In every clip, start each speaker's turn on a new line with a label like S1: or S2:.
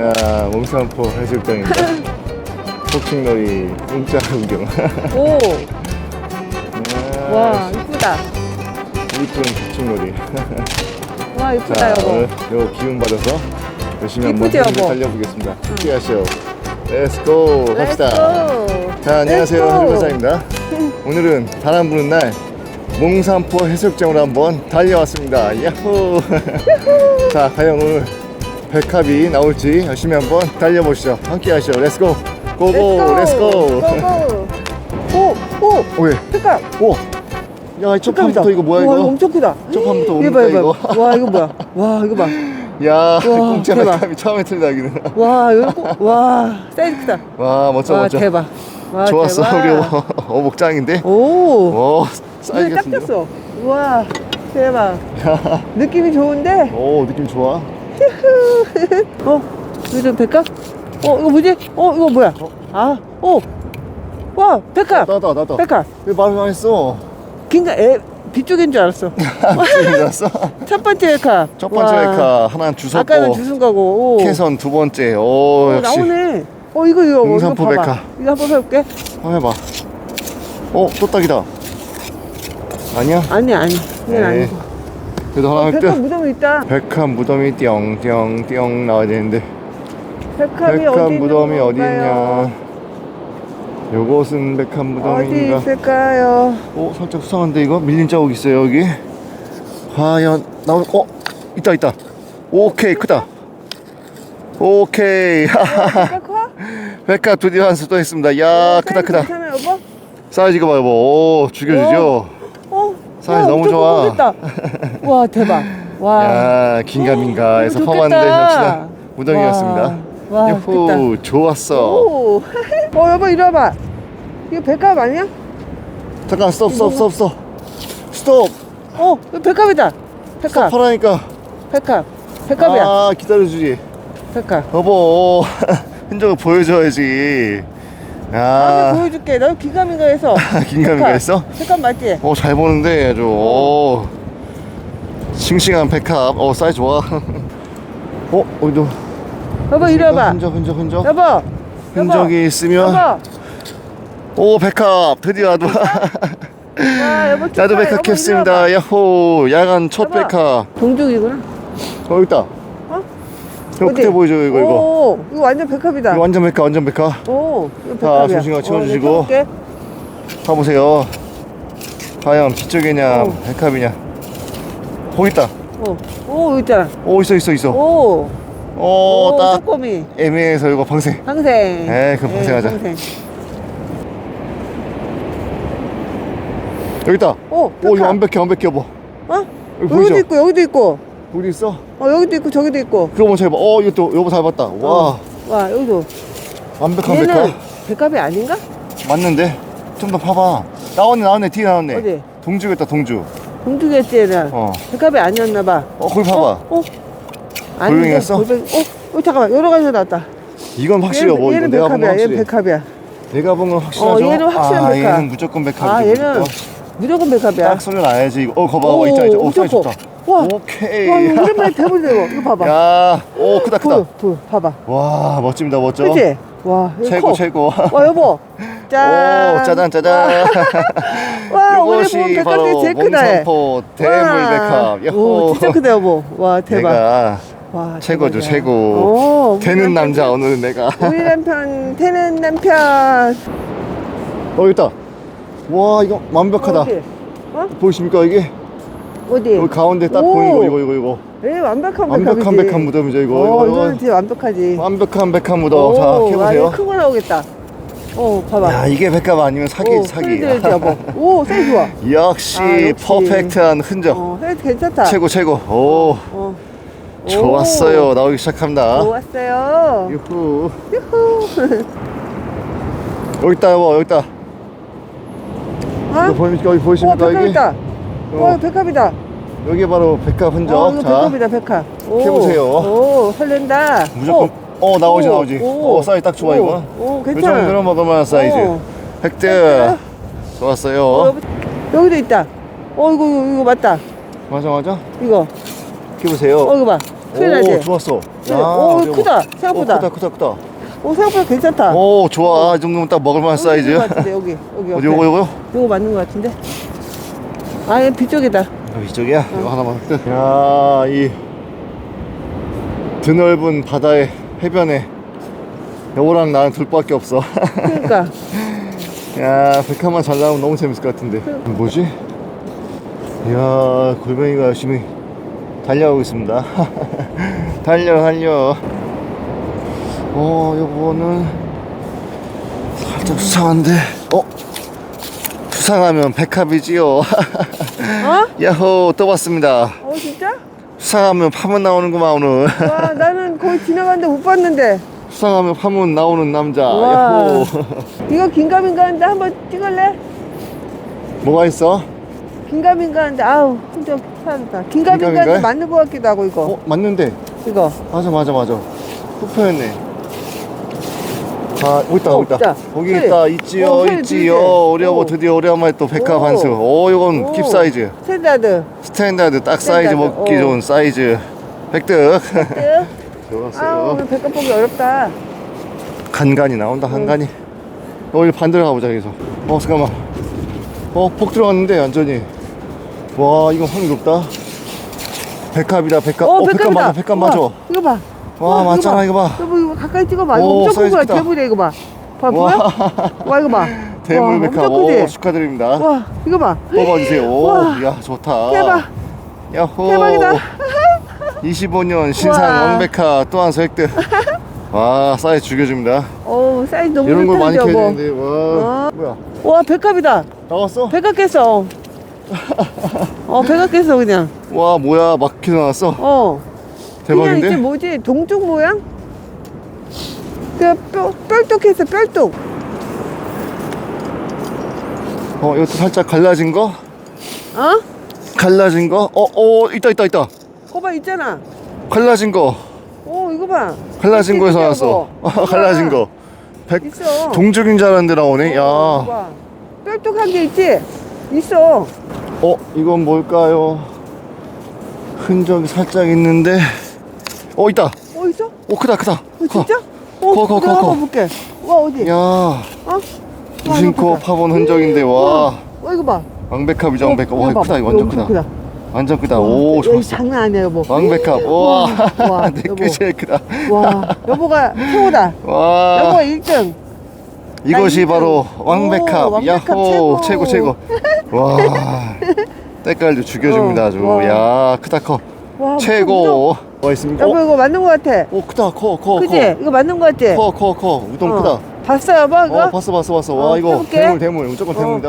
S1: 야, 몽산포 해수욕장입니다. 폭식놀이 공짜 구경.
S2: 오,
S1: 아,
S2: 와, 이쁘다.
S1: 이쁜 폭식놀이.
S2: 와, 이쁘다,
S1: 자,
S2: 여보.
S1: 오늘 요 기운 받아서 열심히 한번 힘을
S2: 여보?
S1: 달려보겠습니다. 함께 하시오. 렛츠고.
S2: 렛츠고.
S1: 자, 안녕하세요.
S2: 렛츠고.
S1: 흐르사입니다. 오늘은 바람 부는 날 몽산포 해수욕장으로 한번 달려왔습니다. 야호! 자, 과연 오늘 백합이 나올지 열심히 한번 달려보시죠. 함께 하시죠. 렛츠고! 고고! 렛츠고!
S2: 고고. 오, 오,
S1: 오, 예.
S2: 색깔.
S1: 오! 야, 첫
S2: 색깔이다.
S1: 판부터 이거 뭐야,
S2: 와,
S1: 이거?
S2: 엄청 크다.
S1: 첫 판부터
S2: 이거 봐,
S1: 이거?
S2: 이거 봐. 와, 이거 뭐야? 와, 이거 봐.
S1: 야, 공짜
S2: 대박.
S1: 백합이 처음에 틀다, 여기는.
S2: 와, 이거, 와, 사이즈 크다.
S1: 와, 멋져,
S2: 와,
S1: 멋져.
S2: 대박. 와,
S1: 좋았어,
S2: 대박.
S1: 우리 어, 어복 짱인데?
S2: 오,
S1: 오, 사이즈
S2: 눈에 딱
S1: 같은데?
S2: 꼈어. 와, 대박. 느낌이 좋은데?
S1: 오, 느낌 좋아.
S2: 어, 이거 좀 백합? 어, 이거 뭐지? 어, 이거 뭐야? 아, 오, 와, 백합.
S1: 나다, 나다.
S2: 백합.
S1: 왜 말을 안 했어?
S2: 긴가, 애, 뒤쪽인 줄 알았어.
S1: 났어?
S2: 첫 번째 백합.
S1: 첫 번째
S2: 와.
S1: 백화 하나 주웠고
S2: 아까는 주순 거고. 오.
S1: 캐선 두 번째 오
S2: 어,
S1: 역시
S2: 나오네. 어, 이거, 이거. 봐봐.
S1: 백합.
S2: 이거 한번 해볼게.
S1: 한번 해봐 어 또 딱이다 아니야?
S2: 아니, 아니. 이건
S1: 네.
S2: 아니고.
S1: 그래도 하나
S2: 백합
S1: 뼈
S2: 무덤이 있다.
S1: 백합 무덤이 띵띵띵 나와야 되는데.
S2: 백합이
S1: 백합
S2: 어디
S1: 무덤이
S2: 있는
S1: 어디
S2: 건가요?
S1: 있냐? 요것은 백합
S2: 어디
S1: 무덤인가?
S2: 있을까요?
S1: 어 살짝 수상한데 이거? 밀린 자국 있어요 여기? 과연 나올 어? 있다 있다. 오케이 크다. 오케이.
S2: 백합 커?
S1: 백합 드디어 한수또 했습니다. 야 크다
S2: 사이즈
S1: 크다.
S2: 괜찮아요, 여보?
S1: 사이즈가 봐 여보. 오 죽여주죠.
S2: 어?
S1: 사이즈
S2: 와,
S1: 너무 좋아.
S2: 와, 대박. 와.
S1: 야 긴가민가해서
S2: 이거
S1: 퍼봤는데. 역시나 무덤이었습니다
S2: 와, 와,
S1: 유후 좋았어
S2: 오. 어, 여보, 이리 와봐. 이거 백합 아니야?
S1: 잠깐 스톱 스톱 스톱 스톱 스톱
S2: 어, 이거 백합이다. 백합.
S1: 스톱하라니까
S2: 백합. 백합이야.
S1: 아 기다려주지
S2: 백합.
S1: 여보 흔적을 보여줘야지
S2: 나도
S1: 야
S2: 보여줄게. 너 기가민가 해서.
S1: 긴가민가 했어?
S2: 백합 맞지?
S1: 어, 잘 보는데 아주 오. 싱싱한 백합 어 사이즈 좋아 어 어디도
S2: 여보, 이리 와봐.
S1: 흔적 흔적 흔적
S2: 여보. 여보.
S1: 흔적이 있으면
S2: 여보.
S1: 오 백합 드디어 나도
S2: 와, 여보.
S1: 나도
S2: 축하해. 여보,
S1: 백합
S2: 이리
S1: 캡습니다
S2: 와봐.
S1: 야호 야간 첫
S2: 여보.
S1: 백합
S2: 동족이구나.
S1: 어 있다
S2: 어?
S1: 저 끝에 보이죠 이거 이거
S2: 오, 이거 완전 백합이다.
S1: 이거 완전 백합 완전 백합
S2: 오, 이거
S1: 자,
S2: 백합이야.
S1: 조심하게 찍어주시고.
S2: 어,
S1: 봐보세요 과연 피쪽이냐
S2: 어.
S1: 백합이냐 거기 있다
S2: 어, 오, 여기 있잖아.
S1: 오 있어 있어 있어
S2: 오, 오, 쪼꼬미.
S1: 애매해서 이거 방생
S2: 항생.
S1: 에이, 그럼 방생하자.
S2: 항생.
S1: 여기 있다
S2: 오,
S1: 오 이거
S2: 백합.
S1: 완벽해 완벽해 여보
S2: 어?
S1: 여기
S2: 여기도
S1: 보이죠?
S2: 있고, 여기도 있고.
S1: 어디 있어?
S2: 어, 여기도 있고, 저기도 있고.
S1: 그거 먼저 해봐 어 이것도 여보 잘 봤다 와
S2: 어. 와, 여기도.
S1: 완벽한
S2: 얘는
S1: 백합
S2: 백합이 아닌가?
S1: 맞는데 좀 더 봐봐 나왔네 나왔네 뒤에 나왔네
S2: 어디?
S1: 동주겠다 동주
S2: 공주겠지, 얘는.
S1: 어.
S2: 백합이 아니었나 봐.
S1: 어 거기 봐봐
S2: 어? 어?
S1: 골뱅이였어?
S2: 골뱅이. 어? 어, 잠깐만. 여러 가지가 나왔다.
S1: 이건 확실해
S2: 얘는,
S1: 여보 이거
S2: 얘는
S1: 내가 본 건
S2: 백합이야.
S1: 확실해
S2: 얘는 백합이야.
S1: 내가 본 건 확실하죠?
S2: 어, 얘는 확실한
S1: 아,
S2: 백합.
S1: 얘는 무조건 백합이지
S2: 아, 얘는
S1: 무조건.
S2: 백합이야.
S1: 딱 소리 나야지 이거 어 거봐
S2: 오,
S1: 봐 있다 있다 오
S2: 엄청
S1: 사이즈 좋다
S2: 커. 와.
S1: 오케이
S2: 와, 이거 오랜만에 대본이다, 이거. 이거 봐봐.
S1: 야 오 크다 크다
S2: 부, 부, 봐봐.
S1: 와 멋집니다 멋져
S2: 그치? 와, 이거
S1: 최고
S2: 커.
S1: 최고
S2: 와, 여보. 짠.
S1: 오 짜잔 짜잔
S2: 와, 오늘
S1: 이것이 바로
S2: 중에 제일 크다. 얘.
S1: 몽산포 대물
S2: 와.
S1: 백합
S2: 오, 진짜 크다, 여보. 와, 대박.
S1: 내가
S2: 와,
S1: 최고죠
S2: 대박이야.
S1: 최고
S2: 오, 우리
S1: 되는
S2: 남편,
S1: 남자 오늘은 내가
S2: 우리 남편, 되는 남편.
S1: 어 여기 있다 와 이거 완벽하다
S2: 어디? 어?
S1: 보이십니까 이게
S2: 어디?
S1: 여기 가운데 딱
S2: 오.
S1: 거 이거 이거 이거
S2: 에 완벽한
S1: 완벽한
S2: 백합이지.
S1: 백합 무덤이죠 이거
S2: 어,
S1: 이거,
S2: 이거는
S1: 이거
S2: 진짜 완벽하지.
S1: 완벽한 백합 무덤
S2: 오,
S1: 자
S2: 와, 이거
S1: 해보세요
S2: 큰거 나오겠다. 어, 봐봐.
S1: 야 이게 백합 아니면 사기
S2: 오,
S1: 사기
S2: 들을지 여보. 오, 사이 좋아.
S1: 역시,
S2: 아, 역시.
S1: 퍼펙트한 흔적
S2: 어, 사이 괜찮다.
S1: 최고 최고 오
S2: 어.
S1: 좋았어요 나오기 시작합니다
S2: 좋았어요.
S1: 유후
S2: 유후.
S1: 여기 있다 여보 여기 있다 이거
S2: 어?
S1: 보이십니까 여기
S2: 와,
S1: 보이십니까
S2: 백합이다.
S1: 어.
S2: 와, 백합이다.
S1: 여기 바로 백합 흔적
S2: 어, 이거
S1: 자
S2: 백합이다, 백합. 오,
S1: 해보세요.
S2: 오, 설렌다.
S1: 무조건 어, 나오지 나오지 어 사이즈 딱 좋아
S2: 오,
S1: 이거
S2: 오,
S1: 이
S2: 괜찮아.
S1: 정도로 먹을 만한 사이즈
S2: 오.
S1: 획득
S2: 획득.
S1: 좋았어요
S2: 어, 여기, 여기도 있다. 어, 이거, 이거, 이거 맞다.
S1: 맞아 맞아
S2: 이거.
S1: 이렇게 보세요
S2: 어, 이거 봐. 큰일 나지?
S1: 오 좋았어
S2: 그래. 오, 크다. 생각보다.
S1: 오, 크다 크다 크다
S2: 오, 생각보다 괜찮다.
S1: 오 좋아 이 정도면 딱 먹을만한 사이즈
S2: 맞는 것 같은데, 여기. 여기.
S1: 어디
S2: 옆에.
S1: 요거 요거요?
S2: 요거 맞는 것 같은데? 아, 얘 뒤쪽이다.
S1: 여기 이쪽이야? 이거 하나만 끝. 야, 이 드넓은 바다의 해변에 여우랑 나는 둘밖에 없어.
S2: 그러니까.
S1: 야, 백화만 잘 나오면 너무 재밌을 것 같은데. 이거 뭐지? 이야, 골뱅이가 열심히 달려가고 있습니다. 달려, 달려. 어, 요거는 살짝 수상한데. 어? 수상하면 백합이지요.
S2: 어?
S1: 야호, 또 봤습니다.
S2: 어, 진짜?
S1: 수상하면 파문 나오는구만, 오늘.
S2: 와, 나는 거의 지나갔는데 못 봤는데.
S1: 수상하면 파문 나오는 남자.
S2: 와.
S1: 야호.
S2: 이거 긴가민가 하는데 한번 찍을래?
S1: 뭐가 있어?
S2: 긴가민가 하는데, 아우, 혼자 사는다. 긴가민가 하는데
S1: 긴가민가해?
S2: 맞는 것 같기도 하고, 이거.
S1: 어, 맞는데.
S2: 이거.
S1: 맞아, 맞아, 맞아. 흡표했네. 아, 있다,
S2: 어,
S1: 있다.
S2: 있다.
S1: 거기
S2: 소리.
S1: 있다, 있지요,
S2: 어,
S1: 있지요. 여보
S2: 오.
S1: 드디어 오랜만에 또 백합
S2: 오.
S1: 한수. 오, 이건
S2: 오.
S1: 킵 사이즈.
S2: 스탠다드.
S1: 스탠다드 딱 사이즈
S2: 스탠다드,
S1: 먹기
S2: 어.
S1: 좋은 사이즈. 획득.
S2: 끝. 아,
S1: 좋았어요.
S2: 오늘 백합 보기 어렵다.
S1: 간간이 나온다, 간간이. 어, 여기 반대로 가보자, 여기서. 어, 잠깐만. 어, 폭 들어갔는데, 완전히. 와, 이건 확률 높다. 백합이다, 백합.
S2: 어,
S1: 어, 백합. 맞아, 백합 맞아.
S2: 이거 봐.
S1: 와,
S2: 우와,
S1: 맞잖아, 이거 봐.
S2: 여보, 이거 가까이 찍어봐. 이거
S1: 오,
S2: 엄청 큰 거야.
S1: 크다.
S2: 대물이야, 이거 봐. 봐, 보여? 와, 이거 봐.
S1: 대물
S2: 와,
S1: 백합.
S2: 엄청 크지?
S1: 오, 축하드립니다.
S2: 와, 이거 봐.
S1: 뽑아주세요. 오,
S2: 와.
S1: 야, 좋다.
S2: 대박.
S1: 야호.
S2: 대박이다.
S1: 25년 신상
S2: 와.
S1: 왕백화 또한수 획득. 와, 사이즈 죽여줍니다.
S2: 어, 사이즈 너무
S1: 이런 걸 많이
S2: 좋다,
S1: 캐야
S2: 여보.
S1: 되는데, 와.
S2: 어.
S1: 뭐야?
S2: 와, 백합이다.
S1: 나왔어?
S2: 백합 깼어. 어, 백합 깼어, 그냥.
S1: 와, 뭐야, 막히 나 왔어.
S2: 어. 그냥
S1: 대박인데?
S2: 이게 뭐지? 동쪽 모양? 그 뼈, 뻘뚝했어, 뻘뚝.
S1: 어, 이것도 살짝 갈라진 거?
S2: 어?
S1: 갈라진 거? 어, 어, 있다, 있다, 있다.
S2: 거봐, 있잖아.
S1: 갈라진 거.
S2: 오, 이거 봐.
S1: 갈라진 거에서 나왔어.
S2: 있냐고.
S1: 갈라진 거. 백,
S2: 있어.
S1: 동쪽인 줄 알았는데 나오네. 야.
S2: 어, 봐봐. 뻘뚝한 게 있지? 있어.
S1: 어, 이건 뭘까요? 흔적이 살짝 있는데. 어, 있다.
S2: 어, 있어?
S1: 오, 크다, 크다.
S2: 어, 진짜? 어,
S1: 커, 커,
S2: 내가
S1: 커, 커.
S2: 한번 볼게. 와, 어디?
S1: 야,
S2: 어? 와, 이거
S1: 파본 흔적인데, 와.
S2: 어, 이거 봐.
S1: 왕백합 이죠, 왕백합.
S2: 어,
S1: 와,
S2: 이거
S1: 크다. 이거 완전 크다. 완전 크다. 오,
S2: 여기
S1: 좋았어.
S2: 장난 아니야, 여보.
S1: 왕백합. 와,
S2: 와,
S1: 내
S2: 여보.
S1: 게 제일 크다.
S2: 와, 여보가 최고다.
S1: 와,
S2: 여보가 1등.
S1: 이것이. 바로
S2: 오,
S1: 왕백합.
S2: 왕백합
S1: 야호, 최고,
S2: 최고.
S1: 최고. 와, 때깔도 죽여줍니다,
S2: 어,
S1: 아주.
S2: 와.
S1: 야, 크다, 커.
S2: 와, 무슨-
S1: 최고. 뭐 있습니까?
S2: 여보, 이거 맞는 거 같아.
S1: 오, 크다, 커, 커,
S2: 그지? 이거 맞는 거 같지?
S1: 커. 커. 우동
S2: 어.
S1: 크다.
S2: 봤어, 여보, 이거?
S1: 어, 봤어, 봤어, 봤어. 와,
S2: 어,
S1: 이거
S2: 해볼게.
S1: 대물, 대물. 무조건
S2: 어.
S1: 대물이다.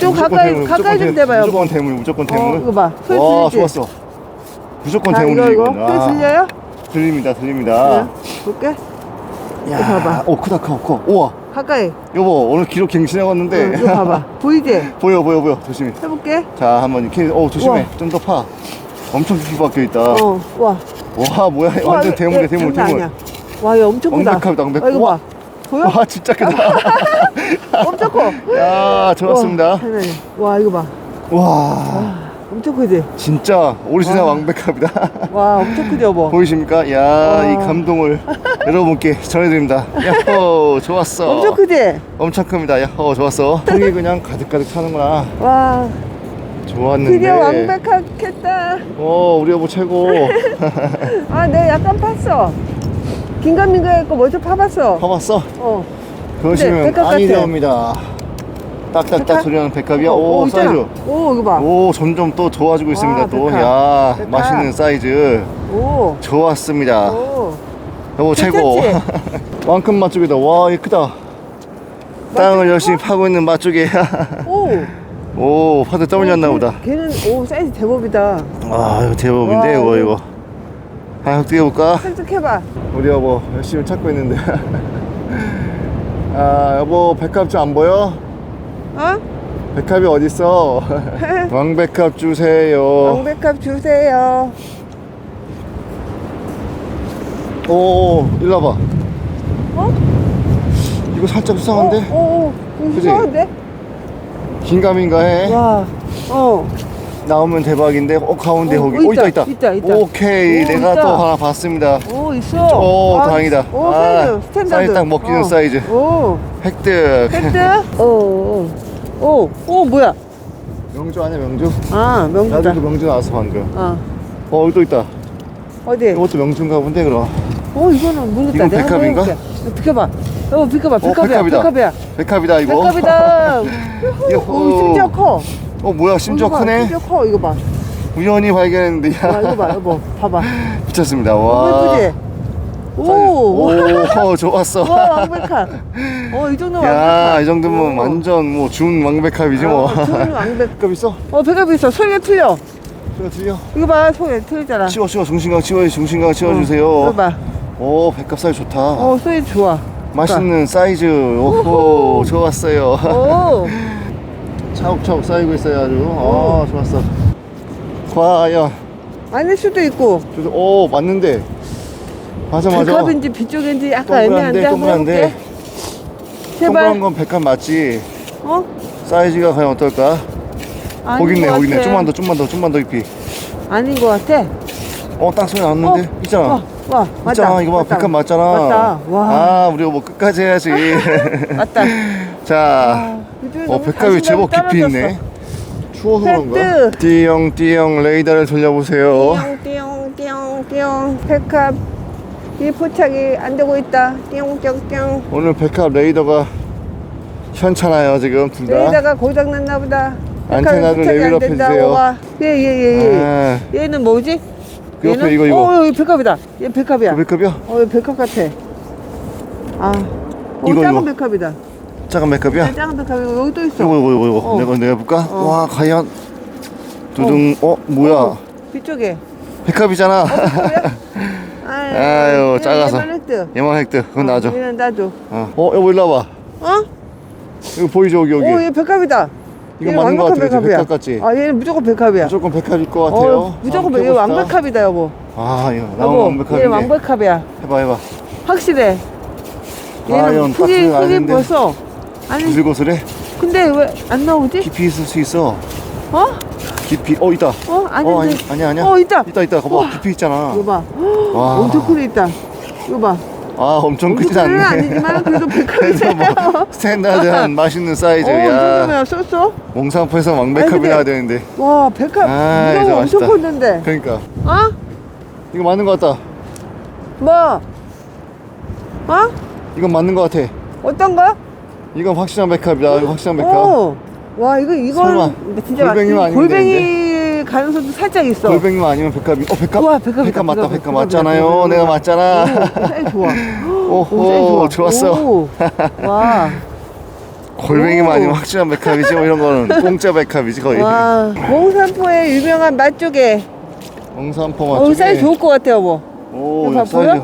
S2: 좀
S1: 무조건
S2: 가까이,
S1: 대물,
S2: 가까이 좀
S1: 대-
S2: 대봐요.
S1: 무조건 대물, 무조건 대물.
S2: 어, 이거 봐. 소리
S1: 와,
S2: 들리지?
S1: 좋았어. 무조건 대물이지,
S2: 이거. 소리
S1: 아,
S2: 들려요?
S1: 들립니다, 들립니다.
S2: 볼게.
S1: 야,
S2: 이거 봐봐.
S1: 오, 크다, 커, 커. 우와.
S2: 가까이.
S1: 여보, 오늘 기록 갱신해왔는데.
S2: 응, 이거 봐봐. 보이지?
S1: 보여, 보여, 보여. 조심히.
S2: 해볼게.
S1: 자, 한번 이렇게. 오, 조심해. 좀 더 파. 엄청 깊이 박혀 있다.
S2: 어, 와.
S1: 와, 뭐야.
S2: 와,
S1: 완전
S2: 얘
S1: 대물, 대물.
S2: 와, 얘 엄청 크다.
S1: 왕백합.
S2: 어, 이거 봐. 보여?
S1: 와, 진짜 크다.
S2: 엄청 커.
S1: 야, 좋았습니다.
S2: 와, 장난. 와, 이거 봐.
S1: 와,
S2: 엄청 크지?
S1: 진짜 오리지널
S2: 와.
S1: 왕백합이다.
S2: 와, 엄청 크지, 여보?
S1: 보이십니까? 야,
S2: 와.
S1: 이 감동을 여러분께 전해드립니다. 야호, 좋았어.
S2: 엄청 크지?
S1: 엄청 큽니다. 야호, 좋았어. 통이 그냥 가득가득 차는구나.
S2: 와,
S1: 좋았는데.
S2: 드디어 완벽했다.
S1: 어, 우리 여보 최고.
S2: 아, 내가 약간 팠어. 긴가민가 했고 먼저 파봤어.
S1: 봐봤어?
S2: 어.
S1: 그러시면
S2: 백합
S1: 아니. 되옵니다. 딱딱딱
S2: 백합?
S1: 소리 나는 백합이야.
S2: 어,
S1: 오,
S2: 어, 있잖아.
S1: 사이즈.
S2: 오, 이거 봐.
S1: 오, 점점 또 좋아지고 있습니다.
S2: 와,
S1: 또.
S2: 백합.
S1: 야,
S2: 백합.
S1: 맛있는 사이즈.
S2: 오.
S1: 좋았습니다.
S2: 오.
S1: 여보 최고. 왕큰 맛쪽이다. 와, 이 크다. 땅을 열심히 파고 있는 맛쪽이야.
S2: 오.
S1: 오, 파도 떠올렸나 보다.
S2: 걔는, 오, 사이즈 대박이다.
S1: 아, 이거 대박인데,
S2: 와,
S1: 이거,
S2: 이거.
S1: 아, 해볼까?
S2: 살짝 해봐.
S1: 우리 여보, 열심히 찾고 있는데. 아, 여보, 백합 좀 안 보여?
S2: 어?
S1: 백합이 어딨어? 왕백합 주세요.
S2: 왕백합 주세요.
S1: 오, 일로 와봐.
S2: 어?
S1: 이거 살짝 수상한데?
S2: 어, 어, 어.
S1: 그지?
S2: 이상한데?
S1: 긴가민가 해.
S2: 와. 어.
S1: 나오면 대박인데 어 가운데
S2: 어,
S1: 거기
S2: 어,
S1: 어 있다
S2: 있다,
S1: 있다
S2: 있다.
S1: 오케이
S2: 오,
S1: 내가
S2: 있다.
S1: 또 하나 봤습니다
S2: 오 있어.
S1: 오
S2: 아,
S1: 다행이다
S2: 오
S1: 아,
S2: 사이즈 스탠다드.
S1: 사이즈 딱 먹히는
S2: 어.
S1: 사이즈
S2: 오
S1: 획득
S2: 획득. 오. 오. 오 뭐야?
S1: 명주 아니야 명주?
S2: 아 명주다.
S1: 나도 명주 나왔어 방금 어어 여기 또 있다
S2: 어디?
S1: 이것도 명주인가 본데 그럼
S2: 어 이거는 모르겠다.
S1: 이건 백합인가?
S2: 비켜봐. 어.
S1: 어,
S2: 백합이야.
S1: 백합이다.
S2: 백합이야.
S1: 백합이다 이거
S2: 백합이다. 오 심지어 커.
S1: 어 뭐야 심지어
S2: 이거 봐,
S1: 크네
S2: 심지어 커 이거 봐.
S1: 우연히 발견했는데
S2: 와 이거 봐 여보 봐봐. 너무
S1: 와
S2: 예쁘지? 오.
S1: 오, 오 좋았어
S2: 와 왕백합. 어 이 정도 왕백합.
S1: 야이 정도면
S2: 어.
S1: 완전 뭐 준 왕백합이지 뭐
S2: 어, 좋은 왕백.
S1: 백합 있어?
S2: 어 백합 있어. 소리가 틀려.
S1: 소리가 들려?
S2: 이거 봐 소리 틀리잖아.
S1: 치워 치워 중심각 치워 중심각
S2: 어,
S1: 치워주세요
S2: 이거 봐.
S1: 오 백합 사이즈 좋다
S2: 어 소리 좋아.
S1: 맛있는 사이즈. 오호 좋았어요.
S2: 오.
S1: 차곡차곡 쌓이고 있어요 아주. 아 좋았어. 과연.
S2: 아닐 수도 있고.
S1: 저도- 오 맞는데. 맞아 맞아.
S2: 백합인지 비쪽인지 약간
S1: 동그란데
S2: 애매한데
S1: 동그란데. 동그란. 건 백합 맞지?
S2: 어?
S1: 사이즈가 과연 어떨까?
S2: 아닌
S1: 거기 있네
S2: 것
S1: 거기 있네.
S2: 같아.
S1: 좀만 더 좀만 더 좀만 더 깊이.
S2: 아닌 것 같아.
S1: 어 딱 소리 났는데? 있잖아.
S2: 와, 와 맞다.
S1: 있잖아 이거 봐
S2: 맞다.
S1: 백합 맞잖아
S2: 맞다. 와.
S1: 아 우리가 뭐 끝까지 해야지
S2: 맞다.
S1: 자
S2: 아,
S1: 어, 백합이 제법 깊이 있네. 추워서. 그런가? 띠용, 띠용, 레이더를 돌려보세요.
S2: 띠용 띠용 띠용 백합 이 포착이 안 되고 있다. 띠용 띠용 띠용.
S1: 오늘 백합 레이더가 현찮아요, 지금 둘 다.
S2: 레이더가 고장 났나 보다. 백합이
S1: 안테나를
S2: 포착이 안
S1: 레벨업
S2: 된다.
S1: 해주세요.
S2: 와. 얘, 얘, 얘, 얘.
S1: 아,
S2: 얘는 뭐지?
S1: 그 옆에
S2: 얘는?
S1: 이거, 이거.
S2: 어, 여기 백합이다. 얘 백합이야.
S1: 그 백합이야?
S2: 어, 얘 백합 같아. 아. 어,
S1: 이거,
S2: 작은
S1: 이거.
S2: 백합이다.
S1: 작은 백합이야?
S2: 네, 작은 백합이고 여기 또 있어.
S1: 이거, 이거, 이거, 이거.
S2: 어.
S1: 내가, 내가 볼까?
S2: 어.
S1: 와, 과연. 두둥, 어, 뭐야.
S2: 어, 뒤쪽에.
S1: 백합이잖아.
S2: 아유,
S1: 아유,
S2: 얘,
S1: 작아서.
S2: 얘만 획득.
S1: 얘만 획득. 그건 놔줘.
S2: 얘는 놔줘.
S1: 어, 어 여보, 일로 와봐.
S2: 어?
S1: 이거 보이죠, 여기, 여기.
S2: 오, 얘 백합이다.
S1: 이거
S2: 얘
S1: 맞는 거
S2: 완벽한
S1: 같아, 그치?
S2: 백합이야.
S1: 백합 같지?
S2: 아, 얘는 무조건 백합이야.
S1: 무조건 백합일 것 같아요.
S2: 어, 무조건
S1: 한번
S2: 얘
S1: 해봅시다.
S2: 완벽합이다, 여보.
S1: 아, 이거
S2: 여보, 얘
S1: 완벽합인데.
S2: 완벽합이야.
S1: 해봐, 해봐.
S2: 확실해.
S1: 과연
S2: 얘는 크기,
S1: 박스는
S2: 크기
S1: 아닌데.
S2: 벌써. 아니,
S1: 고슬고슬해?
S2: 근데 왜 안 나오지?
S1: 깊이 있을 수 있어.
S2: 어?
S1: 깊이, 어, 있다.
S2: 어? 아닌데.
S1: 어, 아니, 아니야, 아니야.
S2: 어, 있다.
S1: 있다, 있다.
S2: 우와.
S1: 깊이 있잖아.
S2: 이거 봐.
S1: 와.
S2: 엄청 크게 있다. 이거 봐.
S1: 아, 엄청 크진
S2: 크는
S1: 않네.
S2: 아니지만 그래도
S1: 그래도 뭐. 스탠다드한 맛있는
S2: 어,
S1: 사이즈야.
S2: 이정도면 썼어?
S1: 몽상포에서
S2: 아니,
S1: 왕백합이
S2: 근데-
S1: 나야 되는데.
S2: 와, 백합.
S1: 아,
S2: 이거
S1: 이거
S2: 엄청
S1: 맛있다.
S2: 컸는데.
S1: 그러니까.
S2: 어?
S1: 이거 맞는 것 같다.
S2: 뭐? 어?
S1: 이건 맞는 것 같아.
S2: 어떤 거?
S1: 이건 확실한 백합이다. 이거 확실한 백합.
S2: 오. 와, 이거, 이건
S1: 설마.
S2: 진짜
S1: 골뱅이만? 아니면
S2: 골뱅이 가능성도 살짝 있어.
S1: 골뱅이만 아니면 백합이. 어, 백합?
S2: 우와, 백합이다,
S1: 백합 맞다.
S2: 백합,
S1: 백합 맞잖아요.
S2: 백합이다.
S1: 내가 맞잖아.
S2: 오, 좋아.
S1: 오호,
S2: 오, 좋아.
S1: 좋았어.
S2: 오. 와.
S1: 골뱅이만
S2: 오.
S1: 아니면 확실한 백합이지. 뭐 이런 거는 공짜 백합이지 거의.
S2: 와. 몽산포의 유명한 맛조개.
S1: 몽산포
S2: 어,
S1: 맛집이.
S2: 사이즈 좋을 것 같아, 여보.
S1: 오,
S2: 이거
S1: 사이즈.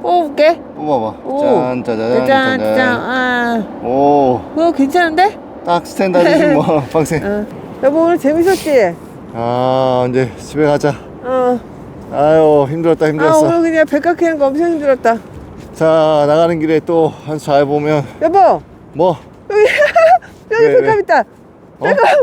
S2: 뽑아볼게.
S1: 뽑아봐.
S2: 오.
S1: 짠, 짜잔,
S2: 짠, 짠.
S1: 짜잔.
S2: 아.
S1: 오,
S2: 그거 괜찮은데?
S1: 딱 스탠다드지 뭐, 방생.
S2: 어. 여보, 오늘 재밌었지?
S1: 아, 이제 집에 가자.
S2: 어.
S1: 아유, 힘들었다,
S2: 아,
S1: 힘들었어.
S2: 오늘 그냥 백각 캐는 거 엄청 힘들었다.
S1: 자, 나가는 길에 또 한 잘 보면
S2: 여보,
S1: 뭐,
S2: 여기, 여기
S1: 왜,
S2: 백합
S1: 왜?
S2: 있다.
S1: 어?
S2: 백합!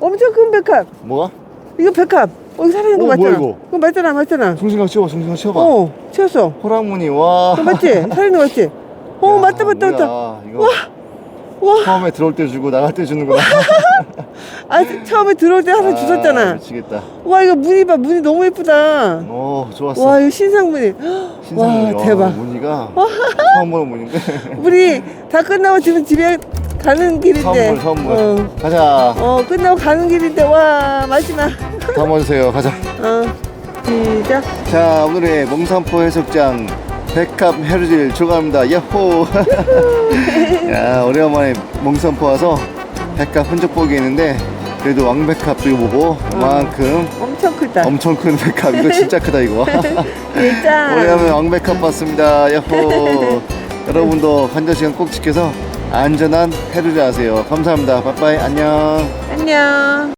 S2: 엄청 큰 백합.
S1: 뭐가?
S2: 이거 백합. 어, 이거 살아있는 거
S1: 어,
S2: 맞잖아.
S1: 뭐야, 이거?
S2: 그거 맞잖아, 맞잖아.
S1: 송신강 치워봐, 송신강 치워봐.
S2: 어, 치웠어.
S1: 호랑무늬, 와.
S2: 어, 맞지? 살아있는 거 맞지? 어,
S1: 야,
S2: 맞다, 맞다,
S1: 뭐야,
S2: 맞다.
S1: 이거
S2: 와,
S1: 처음에 들어올 때 주고 나갈 때 주는구나.
S2: 아, 처음에 들어올 때 하나
S1: 아,
S2: 주셨잖아.
S1: 미치겠다.
S2: 와, 이거 무늬 봐, 무늬 너무 예쁘다.
S1: 오, 좋았어.
S2: 와, 이거 신상 무늬.
S1: 신상무늬.
S2: 와, 대박.
S1: 무늬가 처음 보는 무늬인데.
S2: 우리 다 끝나고 지금 집에 가는 길인데.
S1: 선물, 선물.
S2: 어,
S1: 가자.
S2: 어, 끝나고 가는 길인데, 와, 마지막.
S1: 담아주세요. 가자.
S2: 어, 시작.
S1: 자, 오늘의 몽산포 해수욕장 백합 해루질 출발합니다. 야호! 야, 오래간만에 몽산포 와서 백합 흔적 보기 했는데 그래도 왕백합도 보고 그만큼
S2: 엄청 크다.
S1: 엄청 큰 백합. 이거 진짜 크다 이거.
S2: 진짜.
S1: 오래간만에 왕백합 봤습니다. 야호. 여러분도 환전 시간 꼭 지켜서 안전한 해루질 하세요. 감사합니다. 빠빠이. 안녕.
S2: 안녕.